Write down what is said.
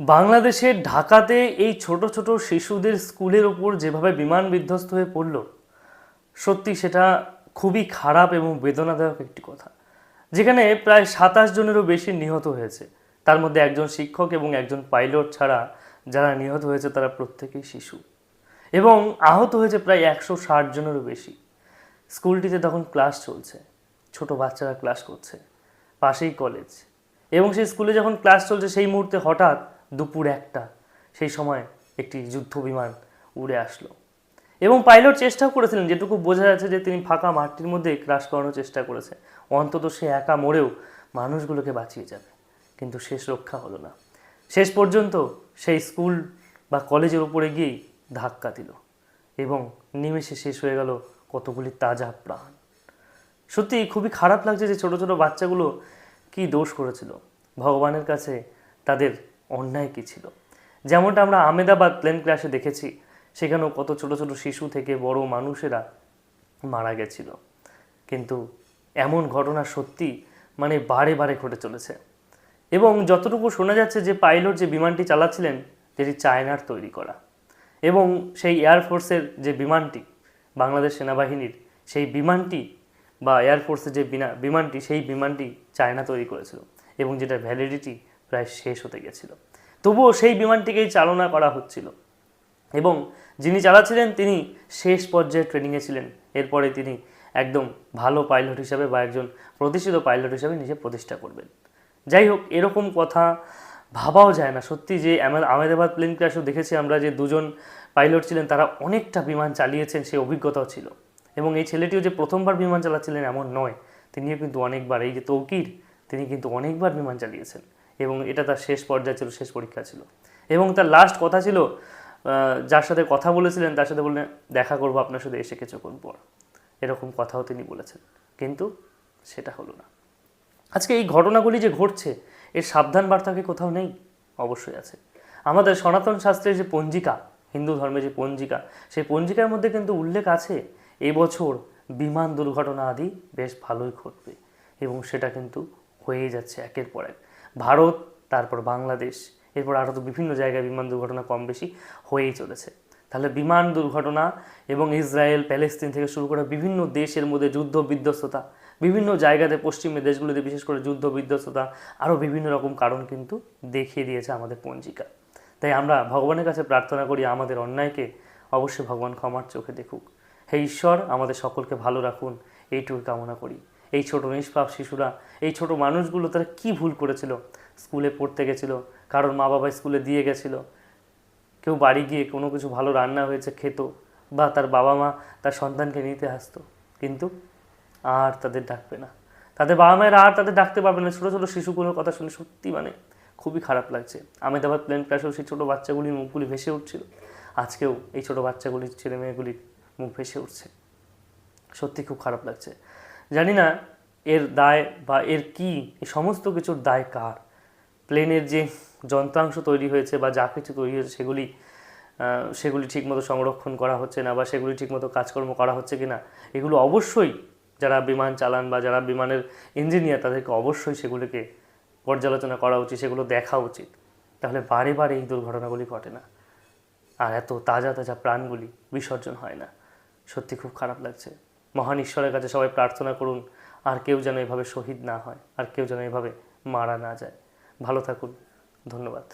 বাংলাদেশের ঢাকাতে এই ছোট ছোট শিশুদের স্কুলের ওপর যেভাবে বিমান বিধ্বস্ত হয়ে পড়ল, সত্যি সেটা খুবই খারাপ এবং বেদনাদায়ক একটি কথা, যেখানে প্রায় সাতাশ জনেরও বেশি নিহত হয়েছে। তার মধ্যে একজন শিক্ষক এবং একজন পাইলট ছাড়া যারা নিহত হয়েছে তারা প্রত্যেকেই শিশু এবং আহত হয়েছে প্রায় একশো ষাট জনেরও বেশি। স্কুলটিতে তখন ক্লাস চলছে, ছোট বাচ্চারা ক্লাস করছে, পাশেই কলেজ এবং সেই স্কুলে যখন ক্লাস চলছে সেই মুহূর্তে হঠাৎ দুপুর একটা। সেই সময় একটি যুদ্ধ বিমান উড়ে আসলো। এবং পাইলট চেষ্টাও করেছিলেন, যেটুকু বোঝা যাচ্ছে যে তিনি ফাঁকা মাঠটির মধ্যে ক্রাশ করানোর চেষ্টা করেছে। অন্তত সে একা মরেও মানুষগুলোকে বাঁচিয়ে যাবে। কিন্তু শেষ রক্ষা হলো না। শেষ পর্যন্ত সেই স্কুল বা কলেজের উপরে গিয়েই ধাক্কা দিল। এবং নিমেষে শেষ হয়ে গেল কতগুলি তাজা প্রাণ। সত্যি খুবই খারাপ লাগছে যে ছোট ছোট বাচ্চাগুলো কি দোষ করেছিল। ভগবানের কাছে তাদের অন্যায় কী ছিল? যেমনটা আমরা আমেদাবাদ প্লেন ক্র্যাশে দেখেছি, সেখানেও কত ছোট ছোট শিশু থেকে বড় মানুষেরা মারা গেছিল। কিন্তু এমন ঘটনা সত্যি মানে বারে বারে ঘটে চলেছে। এবং যতটুকু শোনা যাচ্ছে যে পাইলট যে বিমানটি চালাচ্ছিলেন যেটি চায়নার তৈরি করা। এবং সেই এয়ারফোর্সের যে বিমানটি, বাংলাদেশ সেনাবাহিনীর, সেই বিমানটি বা এয়ারফোর্সের যে বিনা, বিমানটি, সেই বিমানটি চায়না তৈরি করেছিল। এবং যেটা ভ্যালিডিটি প্রায় শেষ হতে গেছিল। তবুও সেই বিমানটিকেই চালনা করা হচ্ছিল এবং যিনি চালাচ্ছিলেন তিনি শেষ পর্যায়ে ট্রেনিংয়ে ছিলেন। এরপরে তিনি একদম ভালো পাইলট হিসাবে বা একজন প্রতিষ্ঠিত পাইলট হিসাবে নিজে প্রতিষ্ঠা করবেন। যাই হোক, এরকম কথা ভাবাও যায় না। সত্যি যে আহমেদাবাদ প্লেন ক্র্যাশও দেখেছি আমরা যে দুজন পাইলট ছিলেন, তারা অনেকটা বিমান চালিয়েছেন, সেই অভিজ্ঞতাও ছিল। এবং এই ছেলেটিও যে প্রথমবার বিমান চালাচ্ছিলেন এমন নয়, তিনিও কিন্তু অনেকবার। এই যে তৌকির, তিনি কিন্তু অনেকবার বিমান চালিয়েছেন। এবং এটা তার শেষ পর্যায়ে ছিল, শেষ পরীক্ষা ছিল। এবং তার লাস্ট কথা ছিল যার সাথে কথা বলেছিলেন, তার সাথে বললেন, দেখা করব আপনার সাথে এসে কিছুক্ষণ পর। এরকম কথাও তিনি বলেছেন। কিন্তু সেটা হলো না। আজকে এই ঘটনাগুলি যে ঘটছে, এর সাবধান বার্তা কি কোথাও নেই? অবশ্যই আছে। আমাদের সনাতন শাস্ত্রের যে পঞ্জিকা, হিন্দু ধর্মের যে পঞ্জিকা, সেই পঞ্জিকার মধ্যে কিন্তু উল্লেখ আছে এবছর বিমান দুর্ঘটনা আদি বেশ ভালোই ঘটবে। এবং সেটা কিন্তু হয়েই যাচ্ছে একের পর এক। ভারত, তারপর বাংলাদেশ, এরপর আরও তো বিভিন্ন জায়গায় বিমান দুর্ঘটনা কম বেশি হয়েই চলেছে। তাহলে বিমান দুর্ঘটনা এবং ইসরায়েল, প্যালেস্তিন থেকে শুরু করে বিভিন্ন দেশের মধ্যে যুদ্ধ বিধ্বস্ততা, বিভিন্ন জায়গাতে পশ্চিমের দেশগুলিতে বিশেষ করে যুদ্ধ বিধ্বস্ততা আরও বিভিন্ন রকম কারণ কিন্তু দেখিয়ে দিয়েছে আমাদের পঞ্জিকা। তাই আমরা ভগবানের কাছে প্রার্থনা করি, আমাদের অন্যায়কে অবশ্যই ভগবান ক্ষমার চোখে দেখুক। হে ঈশ্বর, আমাদের সকলকে ভালো রাখুন এইটুকু কামনা করি। এই ছোট নিষ্পাপ শিশুরা, এই ছোট মানুষগুলো তারা কি ভুল করেছিল? স্কুলে পড়তে গেছিল, কারোর মা বাবা স্কুলে দিয়ে গেছিল, কেউ বাড়ি গিয়ে কোনো কিছু ভালো রান্না হয়েছে খেত বা তার বাবা মা তার সন্তানকে নিতে আসতো, কিন্তু আর তাদের ডাকবে না। তাদের বাবা মায়েরা আর তাদের ডাকতে পারবে না। ছোটো ছোটো শিশুগুলোর কথা শুনে সত্যি মানে খুবই খারাপ লাগছে। আমেদাবাদ প্লেন ক্র্যাশেও সেই ছোটো বাচ্চাগুলির মুখগুলি ভেসে উঠছিল। আজকেও এই ছোটো বাচ্চাগুলির ছেলে মেয়েগুলির মুখ ভেসে উঠছে। সত্যি খুব খারাপ লাগছে। জানি না এর দায় বা এর কি সমস্ত কিছুর দায় কার? প্লেনের যে যন্ত্রাংশ তৈরি হয়েছে বা যা কিছু তৈরি হয়েছে সেগুলি সেগুলি ঠিকমতো সংরক্ষণ করা হচ্ছে না বা সেগুলি ঠিকমতো কাজকর্ম করা হচ্ছে কি না এগুলো অবশ্যই যারা বিমান চালান বা যারা বিমানের ইঞ্জিনিয়ার তাদেরকে অবশ্যই সেগুলিকে পর্যালোচনা করা উচিত, সেগুলো দেখা উচিত। তাহলে বারে বারে এই দুর্ঘটনাগুলি ঘটে না। আর এত তাজা তাজা প্রাণগুলি বিসর্জন হয় না। সত্যি খুব খারাপ লাগছে। মহান ঈশ্বরের কাছে সবাই প্রার্থনা করুন, আর কেউ যেন এভাবে শহীদ না হয়, আর কেউ যেন এভাবে মারা না যায়। ভালো থাকুন। ধন্যবাদ।